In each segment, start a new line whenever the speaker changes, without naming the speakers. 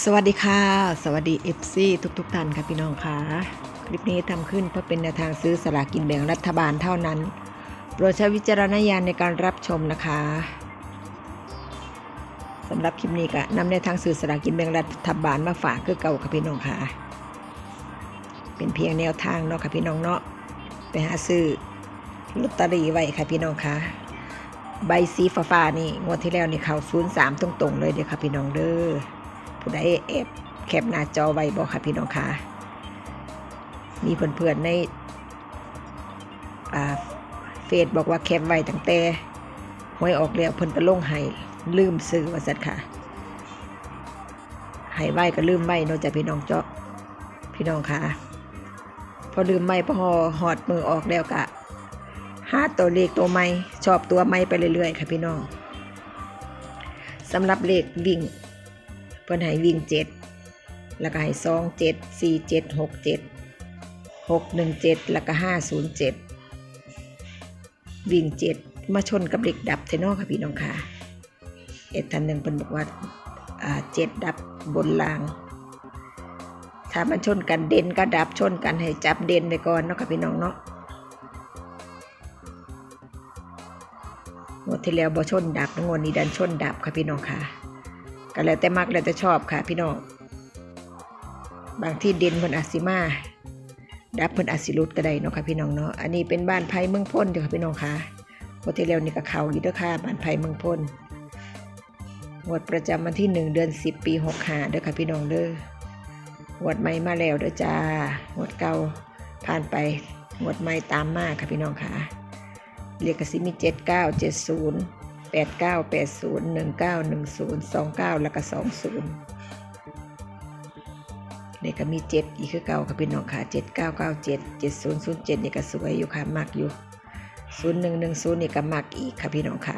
สวัสดีค่ะ สวัสดี FC ทุกทุกๆท่านค่ะพี่น้องค่ะ คลิปนี้ทำขึ้นเพื่อเป็นแนวทางซื้อสลากินแบ่งรัฐบาลเท่านั้น โปรดใช้วิจารณญาณในการรับชมนะคะสำหรับคลิปนี้ก็นำแนวทางซื้อสลากินแบ่งรัฐบาลมาฝากคือเก่าค่ะพี่น้องค่ะ เป็นเพียงแนวทางเนาะค่ะพี่น้องเนาะไปหาซื้อลอตเตอรี่ไว้ค่ะพี่น้องค่ะ ใบสีฟ้าๆนี่งวดที่แล้วนี่เขาศูนย์สามตรงๆเลยเด้อค่ะพี่น้องเด้อ ผู้ใดแอบแคปหน้าจอไว้บอกค่ะพี่น้องค่ะ มีเพื่อนๆในเฟซบอกว่าแคปไว้ตั้งแต่หวยออกแล้วเพิ่นก็ลงให้ลืมซื้อว่าสัตว์ค่ะให้ไว้ก็ลืมไว้เนอกจากพี่น้องเจาะพี่น้องค่ะ พอลืมไว้พอหอดมือออกแล้วกะหาตัวเลขตัวใหม่ชอบตัวใหม่ไปเรื่อยๆ ค่ะพี่น้องสำหรับเลขวิ่ง พิ่นให้วิ่งเจ็ดแล้วก็ให้สองเจ็ดสี่เจ็ดหกเจ็ดหกหนึ่งเจ็ดแล้วก็ห้าศูนย์เจ็ดวิ่งเจ็ดมาชนกับเด็กดับเทนอค่ะพี่น้องค่ะเอ็ดทันหนึ่งเพิ่นบอกว่าเจ็ดดับบนลาง ถ้ามันชนกันเด่นก็ดับชนกันให้จับเด่นไปก่อนเนาะค่ะพี่น้องเนาะงวดที่แล้วบ่ชนดับงวดนี้ดันชนดับค่ะพี่น้องค่ะ ก็แล้วแต่มักแล้วแต่ชอบค่ะพี่น้องบางที่เด่นเพิ่นอาจสิมาดับเพิ่นอาจสิหลุดก็ได้เนาะค่ะพี่น้องเนาะอันนี้เป็นบ้านไผ่เมืองพ้นเด้อค่ะพี่น้องค่ะงวดที่แล้วนี่ก็เขาอยู่ด้อค่ะบ้านไผ่เมืองพ้นงวดประจำวันที่1เดือน10ปี65เด้อค่ะพี่น้องเด้องวดใหม่มาแล้วเด้อจ้างวดเก่าผ่านไปงวดใหม่ตามมาค่ะพี่น้องค่ะเรียกกสิมี79 70 แปดเก้าแปดศูนย์หนึ่งเก้าหนึ่งศูนย์สองเก้าแล้วก็สองศูนย์นี่ก็มีเจ็ดอีกคือเก่าค่ะพี่น้องค่ะเจ็ดเก้าเก้าเจ็ดเจ็ดศูนย์ศูนย์เจ็ดนี่ก็สวยอยู่ค่ะมักอยู่ศูนย์หนึ่งหนึ่งศูนย์นี่ก็มักอีกค่ะพี่น้องค่ะ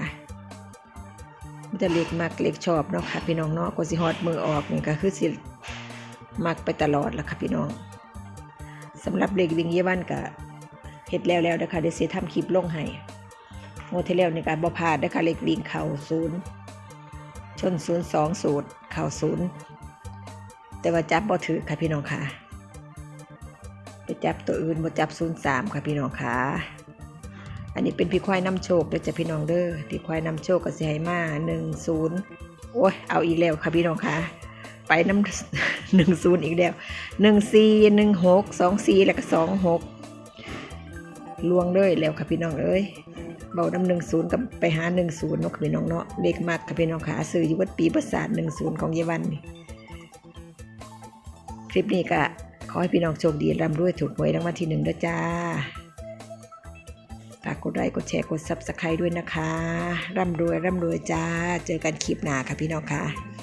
มันจะเล็กมักเล็กชอบเนาะค่ะพี่น้องเนาะก็สิฮอดมือออกนี่ก็คือสิมักไปตลอดละค่ะพี่น้องสำหรับเล็กวิ่งเยาวันก็เฮ็ดแล้วแล้วนะคะเดี๋ยวเสิทำคลิปลงให้ งวดที่แล้วในการบ่พลาดนะคะเลขวิ่งเข่าศูนย์ชนศูนย์สองศูนย์เข่าศูนย์แต่ว่าจับบ่ถือค่ะพี่น้องค่ะ ไปจับตัวอื่นบ่จับศูนย์สามค่ะพี่น้องค่ะอันนี้เป็นพี่ควายน้ำโชคเด้อจ้ะพี่น้องเด้อพี่ควายน้ำโชคก็สิให้มาหนึ่งศูนย์โอ้ยเอาอีกแล้วค่ะพี่น้องค่ะ ไปน้ำหนึ่งศูนย์อีกแล้วหนึ่งสี่หนึ่งหกสองสี่แล้วก็สองหกลวงเลยแล้วค่ะพี่น้องเอ้ย เบาดำหนึ่งศูนย์กับไปหาหนึ่งศูนย์เนาะค่ะพี่น้องเนาะเลขมากค่ะพี่น้องขาซื้ออยู่วัดปีประสาทหนึ่งศูนย์ของเยาวันนี่คลิปนี้ก็ขอให้พี่น้องโชคดีร่ำรวยถูกหวยรางวัลที่หนึ่งด้วยจ้าฝากกดไลค์กดแชร์กดซับสไครต์ด้วยนะคะ ร่ำรวยร่ำรวยจ้า เจอกันคลิปหน้าค่ะพี่น้องค่ะ